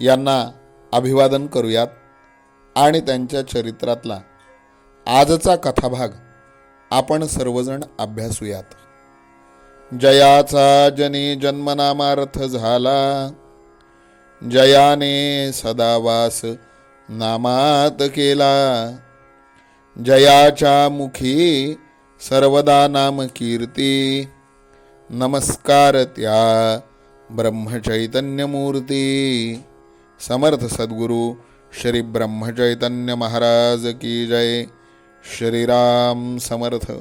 यांना अभिवादन करूयात आणि त्यांच्या चरित्रातला आजचा कथाभाग आपण सर्वजण अभ्यासूयात. जयाचा जनी जन्मनामार्थ झाला. जयाने सदावास नामात केला. जयाच्या मुखी सर्वदा नाम कीर्ती. नमस्कार त्या ब्रह्मचैतन्यमूर्ती. समर्थ सद्गुरू श्री ब्रह्मचैतन्य महाराज की जय। श्रीराम समर्थ।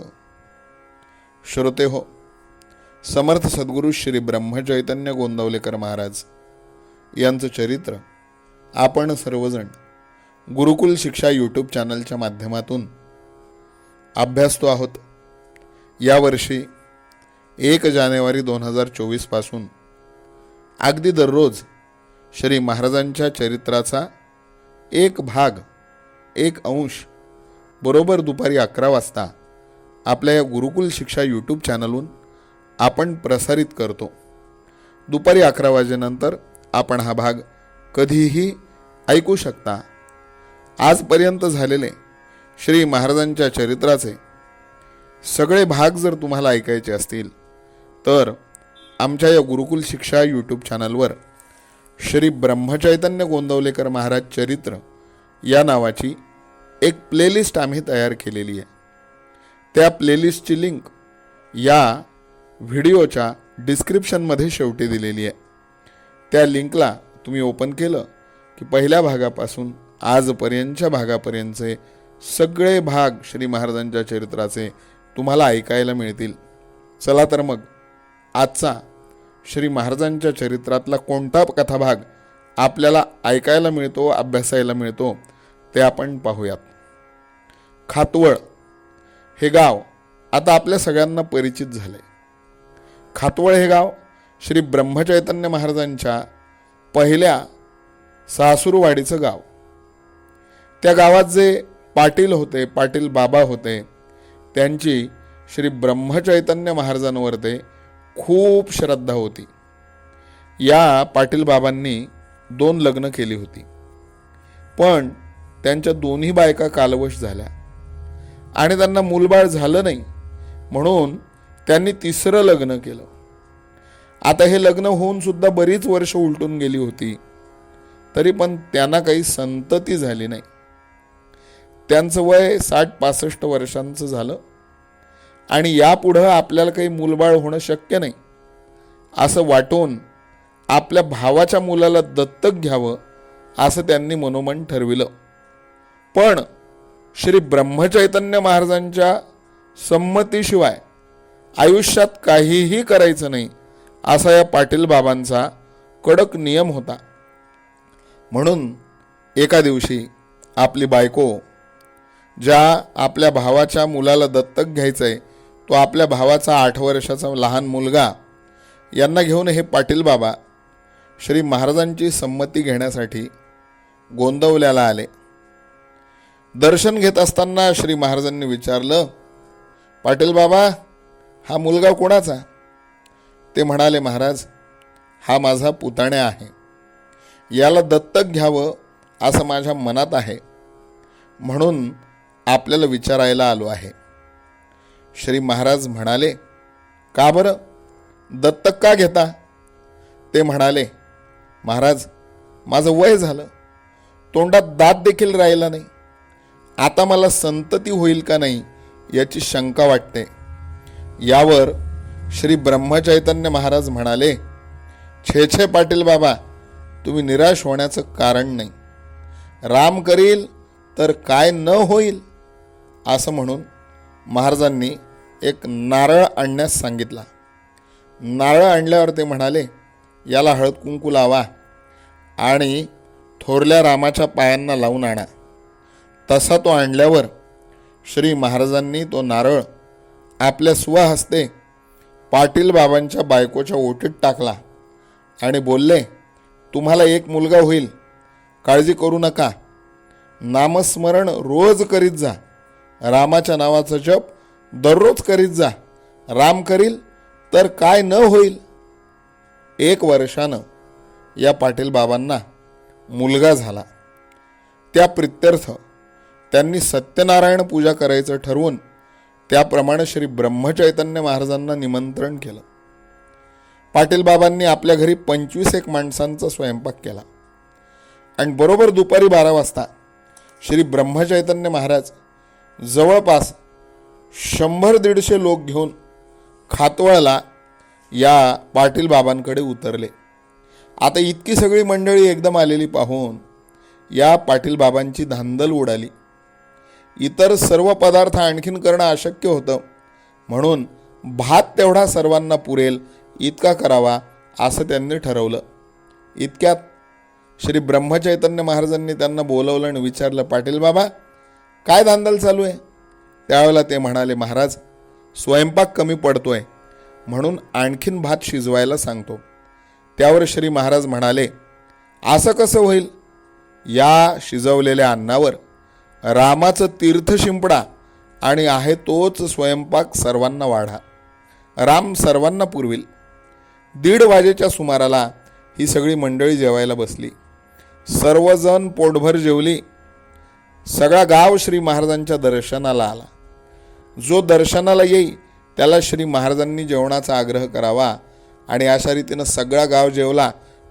श्रोते हो समर्थ सद्गुरू श्री ब्रह्मचैतन्य गोंदवलेकर महाराज यांचं चरित्र आपण सर्वजण गुरुकुल शिक्षा यूट्यूब चॅनलच्या माध्यमातून अभ्यासतो आहोत. यावर्षी एक जानेवारी दोन हजार चोवीसपासून अगदी दररोज श्री महाराजांच्या चरित्राचा एक भाग एक अंश बरोबर दुपारी अकरा वाजता आपल्या या गुरुकुल शिक्षा यूट्यूब चॅनलहून आपण प्रसारित करतो. दुपारी अकरा वाजेनंतर आपण हा भाग कधीही ऐकू शकता. आजपर्यंत झालेले श्री महाराजांच्या चरित्राचे सगळे भाग जर तुम्हाला ऐकायचे असतील तर आमच्या या गुरुकुल शिक्षा यूट्यूब चॅनलवर श्री ब्रह्मचैतन्य गोंदवलेकर महाराज चरित्र या नावाची एक प्लेलिस्ट आम्ही तयार केलेली आहे. त्या प्लेलिस्टची लिंक या व्हिडिओच्या डिस्क्रिप्शनमध्ये शेवटी दिलेली आहे. त्या लिंकला तुम्ही ओपन केलं की पहिल्या भागापासून आजपर्यंतच्या भागापर्यंतचे सगळे भाग श्री महाराजांच्या चरित्राचे तुम्हाला ऐकायला मिळतील. चला तर मग आजचा श्री महाराजांच्या चरित्रातला कोणता कथाभाग आपल्याला ऐकायला मिळतो अभ्यासायला मिळतो ते आपण पाहूयात. खातवळ हे गाव आता आपल्या सगळ्यांना परिचित झाले खातवळ हे गाव श्री ब्रह्मचैतन्य महाराजांच्या पहिल्या सासूरवाडीचं गाव. त्या गावात जे पाटील होते पाटील बाबा होते त्यांची श्री ब्रह्मचैतन्य महाराजांवर ते खूप श्रद्धा होती. या पाटील बाबांनी दोन लग्न केली होती. पण त्यांच्या दोन्ही बायका कालवश झाल्या. आणि त्यांना मूलबाळ झालं नाही म्हणून त्यांनी तिसरं लग्न केलं. आता हे लग्न होऊन सुद्धा बरीच वर्ष उलटून गेली होती तरी पण त्यांना काही संतती झाली नाही. त्यांचं वय साठ पासष्ट वर्षांचं झालं. आणि यापुढं आपल्याला काही मूलबाळ होणं शक्य नाही. असं वाटून आपल्या भावाच्या मुलाला दत्तक घ्यावं असं त्यांनी मनोमन ठरविलं. पण श्री ब्रह्मचैतन्य महाराजांच्या संमतीशिवाय आयुष्यात काहीही करायचं नाही असा या पाटील बाबांचा कडक नियम होता. म्हणून एका दिवशी आपली बायको ज्या आपल्या भावाच्या मुलाला दत्तक घ्यायचं आहे तो आपल्या भावाचा आठ वर्षाचा लहान मुलगा. यांना घेऊन हे पाटील बाबा श्री महाराजांची संमती घेण्यासाठी गोंदवल्याला आले. दर्शन घेत असताना श्री महाराजांनी विचारलं पाटील बाबा हा मुलगा कोणाचा? ते म्हणाले महाराज हा माझा पुतण्या आहे. याला दत्तक घ्यावं असं माझ्या मनात आहे. म्हणून आपल्याला विचारायला आलो आहे. श्री महाराज म्हणाले का बरं? दत्तक का घेता? ते म्हणाले महाराज माझं वय झालं. तोंडात दात देखील राहिला नाही. आता मला संतती होईल का नाही याची शंका वाटते. यावर श्री ब्रह्मचैतन्य महाराज म्हणाले छे छे पाटील बाबा तुम्ही निराश होण्याचं कारण नाही. राम करील तर काय न होईल? असं म्हणून महाराजांनी एक नारळ आणण्यास सांगितला. नारळ आणल्यावर ते म्हणाले याला हळद कुंकू लावा आणि थोरल्या रामाच्या पायांना लावून आणा. तसा तो आणल्यावर श्री महाराजांनी तो नारळ आपल्या स्वहस्ते पाटील बाबांच्या बायकोच्या ओटीत टाकला आणि बोलले तुम्हाला एक मुलगा होईल काळजी करू नका. नामस्मरण रोज करीत जा. रामाच्या नावाचा जप दररोज करीत जा. राम करील तर काय न होईल? एक वर्षानं या पाटील बाबांना मुलगा झाला. त्या प्रित्यर्थ त्यांनी सत्यनारायण पूजा करायचं ठरवून त्याप्रमाणे श्री ब्रह्मचैतन्य महाराजांना निमंत्रण केलं. पाटील बाबांनी आपल्या घरी पंचवीस एक माणसांचा स्वयंपाक केला. आणि बरोबर दुपारी बारा वाजता श्री ब्रह्मचैतन्य महाराज जवळपास शंभर दीडशे लोक घेऊन खातवळला या पाटील बाबांकडे उतरले. आता इतकी सगळी मंडळी एकदम आलेली पाहून या पाटील बाबांची धांदल उडाली. इतर सर्व पदार्थ आणखीन करणं अशक्य होतं. म्हणून भात तेवढा सर्वांना पुरेल इतका करावा असं त्यांनी ठरवलं. इतक्यात श्री ब्रह्मचैतन्य महाराजांनी त्यांना बोलवलं आणि विचारलं पाटील बाबा काय धांदल चालू आहे? त्यावेळेला ते म्हणाले महाराज स्वयंपाक कमी पडतोय म्हणून आणखीन भात शिजवायला सांगतो. त्यावर श्री महाराज म्हणाले असं कसं होईल? या शिजवलेल्या अन्नावर रामाचं तीर्थ शिंपडा आणि आहे तोच स्वयंपाक सर्वांना वाढा. राम सर्वांना पुरविल. दीड वाजेच्या सुमाराला ही सगळी मंडळी जेवायला बसली. सर्वजण पोटभर जेवली. सगळा गाव श्री महाराजांच्या दर्शनाला आला. जो दर्शनाला येई त्याला श्री महाराजांनी जेवणाचा आग्रह करावा आणि अशा रीतीनं सगळा गाव जेवला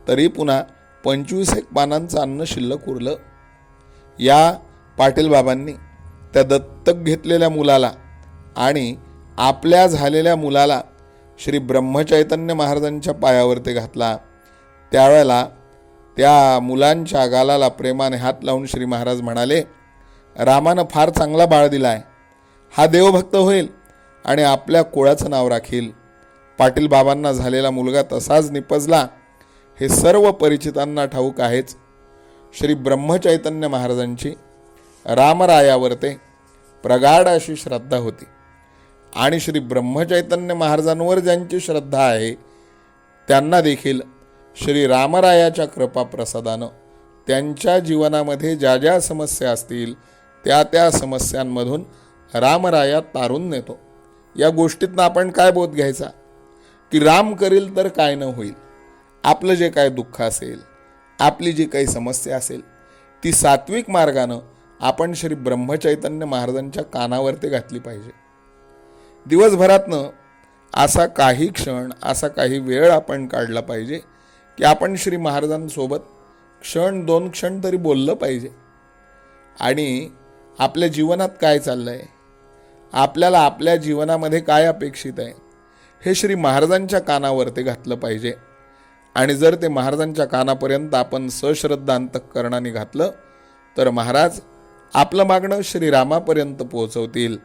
तरी पुन्हा पंचवीस एक पानांचं अन्न शिल्लक उरलं. या पाटील बाबांनी त्या दत्तक घेतलेल्या मुलाला आणि आपल्या झालेल्या मुलाला श्री ब्रह्मचैतन्य महाराजांच्या पायावर ते घातला. त्यावेळेला त्या मुलांच्या गालाला प्रेमाने हात लावून श्री महाराज म्हणाले रामानं फार चांगला बाळ दिला आहे हा देवभक्त होईल आणि आपल्या कुळाचं नाव राखील. पाटील बाबांना झालेला मुलगा तसाच निपजला हे सर्व परिचितांना ठाऊक आहेच. श्री ब्रह्मचैतन्य महाराजांची रामरायावर ते प्रगाढ अशी श्रद्धा होती. आणि श्री ब्रह्मचैतन्य महाराजांवर ज्यांची श्रद्धा आहे त्यांना देखील श्री रामरायाच्या कृपा प्रसादानं त्यांच्या जीवनामध्ये ज्या ज्या समस्या असतील त्या त्या समस्यांमधून रामराया तारून नेतो. या गोष्टीतनं आपण काय बोध घ्यायचा? की राम करील तर काय न होईल. आपलं जे काय दुःख असेल आपली जी काही समस्या असेल ती सात्विक मार्गानं आपण श्री ब्रह्मचैतन्य महाराजांच्या कानावरती घातली पाहिजे. दिवसभरातनं असा काही क्षण असा काही वेळ आपण काढला पाहिजे की आपण श्री महाराजांसोबत क्षण दोन क्षण तरी बोललं पाहिजे. आणि आपल्या जीवनात काय चाललं आहे आपल्याला आपल्या जीवनामध्ये काय अपेक्षित आहे? हे श्री महाराजांच्या कानावरती घातलं पाहिजे. आणि जर ते महाराजांच्या कानापर्यंत आपण सश्रद्धा अंतःकरणाने घातलं तर महाराज आपलं मागणं श्रीरामापर्यंत पोहोचवतील.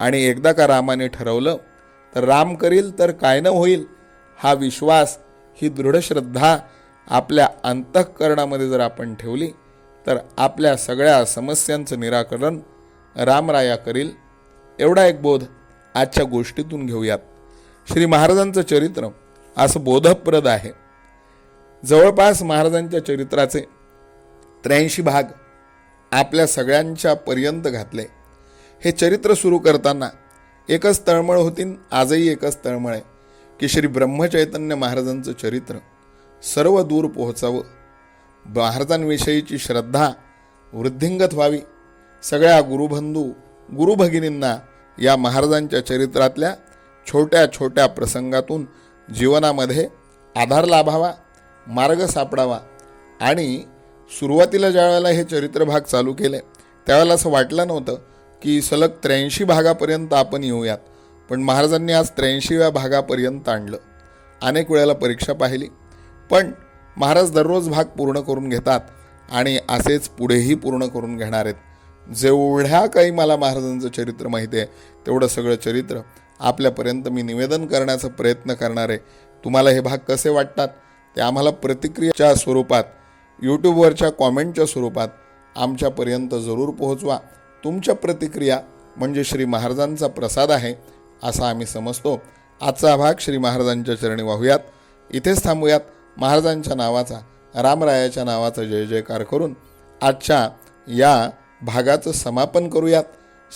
आणि एकदा का रामाने ठरवलं तर राम करील तर काय न होईल हा विश्वास ही दृढ श्रद्धा आपल्या अंतःकरणामध्ये जर आपण ठेवली तर आपल्या सगळ्या समस्यांचं निराकरण रामराया करील. एवढा एक बोध आजच्या गोष्टीतून घेऊयात. श्री महाराजांचं चरित्र असं बोधप्रद आहे. जवळपास महाराजांच्या चरित्राचे त्र्याऐंशी भाग आपल्या सगळ्यांच्या पर्यंत घातले. हे चरित्र सुरू करताना एकच तळमळ होती आजही एकच तळमळ आहे की श्री ब्रह्मचैतन्य महाराजांचं चरित्र सर्व दूर पोहोचावं महाराजांविषयीची श्रद्धा वृद्धिंगत व्हावी. सगळ्या गुरुबंधू गुरुभगिनींना या महाराजांच्या चरित्रातल्या छोट्या छोट्या प्रसंगातून जीवनामध्ये आधार लाभावा मार्ग सापडावा आणि सुरुवातीला ज्या वेळेला हे चरित्रभाग चालू केले त्यावेळेला असं वाटलं नव्हतं की सलग त्र्याऐंशी भागापर्यंत आपण येऊयात. पण महाराजांनी आज त्र्याऐंशीव्या भागापर्यंत आणलं. अनेक वेळेला परीक्षा पाहिली. पण महाराज दररोज भाग पूर्ण करून घेतात आणि असेच पुढेही पूर्ण करून घेणार आहेत. जेवढ्या काही मला महाराजांचं चरित्र माहिती आहे तेवढं सगळं चरित्र आपल्यापर्यंत मी निवेदन करण्याचा प्रयत्न करणार आहे. तुम्हाला हे भाग कसे वाटतात? ते आम्हाला प्रतिक्रियेच्या स्वरूपात यूट्यूबवरच्या कॉमेंटच्या स्वरूपात आमच्यापर्यंत जरूर पोहोचवा. तुमच्या प्रतिक्रिया म्हणजे श्री महाराजांचा प्रसाद आहे असा आम्ही समजतो. आजचा भाग श्री महाराजांच्या चरणी वाहूयात. इथेच थांबूयात. महाराजांच्या नावाचा रामरायाच्या नावाचा जय जयकार करून आजच्या या भागाचं समापन करूयात.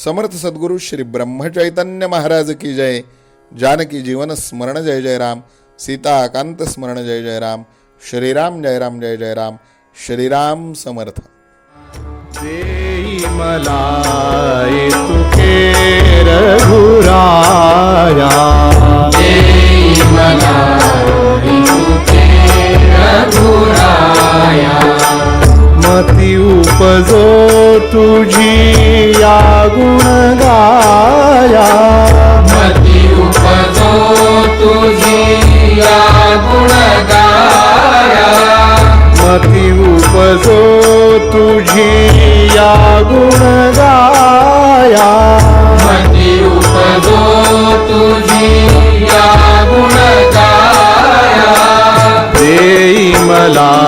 समर्थ सद्गुरू श्री ब्रह्मचैतन्य महाराज की जय. जानकी जीवन स्मरण जय जय राम. सीता कांत स्मरण जय जय राम. श्रीराम जय राम जय जय राम. श्रीराम समर्थ. देई मती उपजो तुझी या गुण गाया मती उपजो तुझी या गुण गाया मती उपजो तुझी या गुण ലാ